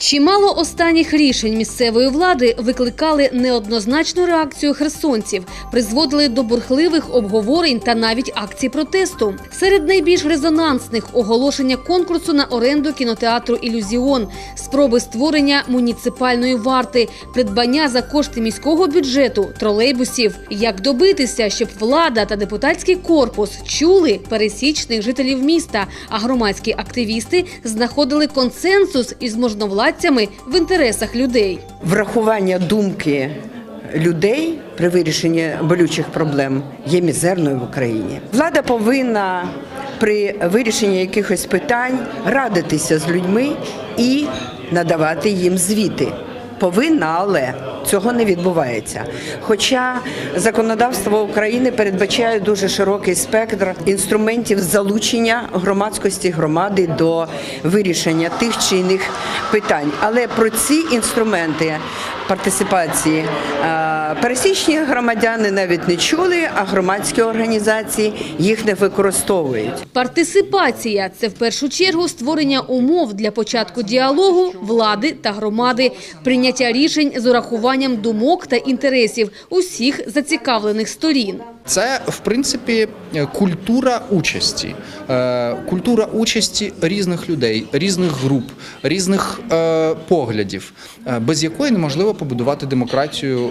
Чимало останніх рішень місцевої влади викликали неоднозначну реакцію херсонців, призводили до бурхливих обговорень та навіть акцій протесту. Серед найбільш резонансних оголошення конкурсу на оренду кінотеатру Ілюзіон, спроби створення муніципальної варти, придбання за кошти міського бюджету тролейбусів. Як добитися, щоб влада та депутатський корпус чули пересічних жителів міста, а громадські активісти знаходили консенсус із можновладцями в інтересах людей. Врахування думки людей при вирішенні болючих проблем є мізерною в Україні. Влада повинна при вирішенні якихось питань радитися з людьми і надавати їм звіти. Повинна, але цього не відбувається. Хоча законодавство України передбачає дуже широкий спектр інструментів залучення громадськості громади до вирішення тих чи інших питань. Але про ці інструменти партисипації е, пересічні громадяни навіть не чули, а громадські організації їх не використовують. Партисипація це в першу чергу створення умов для початку діалогу влади та громади, прийняття рішень з урахуванням думок та інтересів усіх зацікавлених сторін. Це в принципі культура участі, Е, культура участі різних людей, різних груп, різних е, поглядів, е, без якої неможливо побудувати демократію.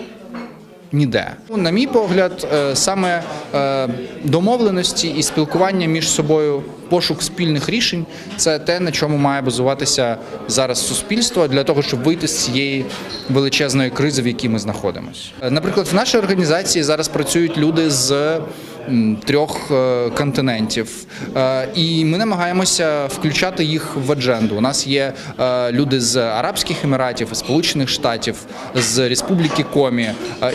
Ніде, на мій погляд, е, саме е, домовленості і спілкування між собою, пошук спільних рішень це те, на чому має базуватися зараз суспільство для того, щоб вийти з цієї величезної кризи, в якій ми знаходимося. Е, Наприклад, в нашій організації зараз працюють люди з трьох е, континентів, Е, і ми намагаємося включати їх в адженду. У нас є е, люди з Арабських Еміратів, Сполучених Штатів, з Республіки Комі,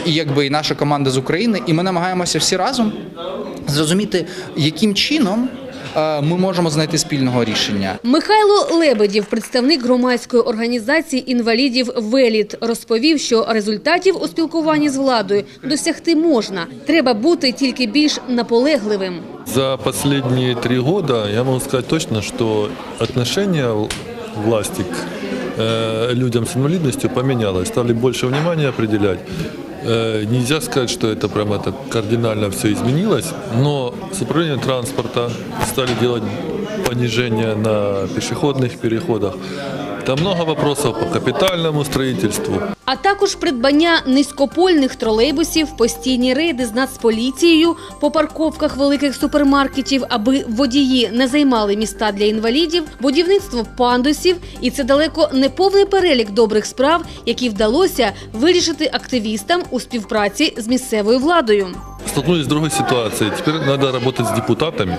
і якби і наша команда з України. І ми намагаємося всі разом зрозуміти, яким чином ми можемо знайти спільного рішення. Михайло Лебедів, представник громадської організації інвалідів «Веліт», розповів, що результатів у спілкуванні з владою досягти можна. Треба бути тільки більш наполегливим. За последние три года я могу сказать точно, что отношение в- власти к э, людям с инвалидностью поменялось. Стали больше внимания определять. Э, нельзя сказать, что это прямо так кардинально все изменилось, но с управлением транспорта стали делать понижение на пешеходных переходах. Там много вопросов по капитальному строительству. А також придбання низькопольних тролейбусів, постійні рейди з нацполіцією по парковках великих супермаркетів, аби водії не займали міста для інвалідів, будівництво пандусів, і це далеко не повний перелік добрих справ, які вдалося вирішити активістам у співпраці з місцевою владою. Столкнулись с другой ситуацией. Теперь надо работать с депутатами,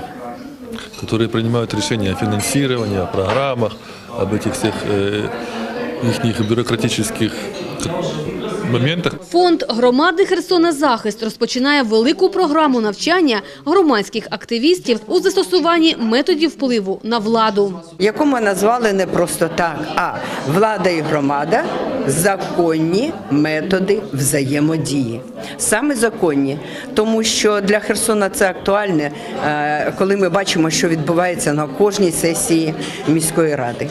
которые принимают решения о финансировании, о программах, об этих всех э, их бюрократических моментах. Фонд громади Херсона Захист розпочинає велику програму навчання громадських активістів у застосуванні методів впливу на владу. яку ми назвали не просто так, а влада і громада законні методи взаємодії. Саме законні, тому що для Херсона це актуальне, е, коли ми бачимо, що відбувається на кожній сесії міської ради.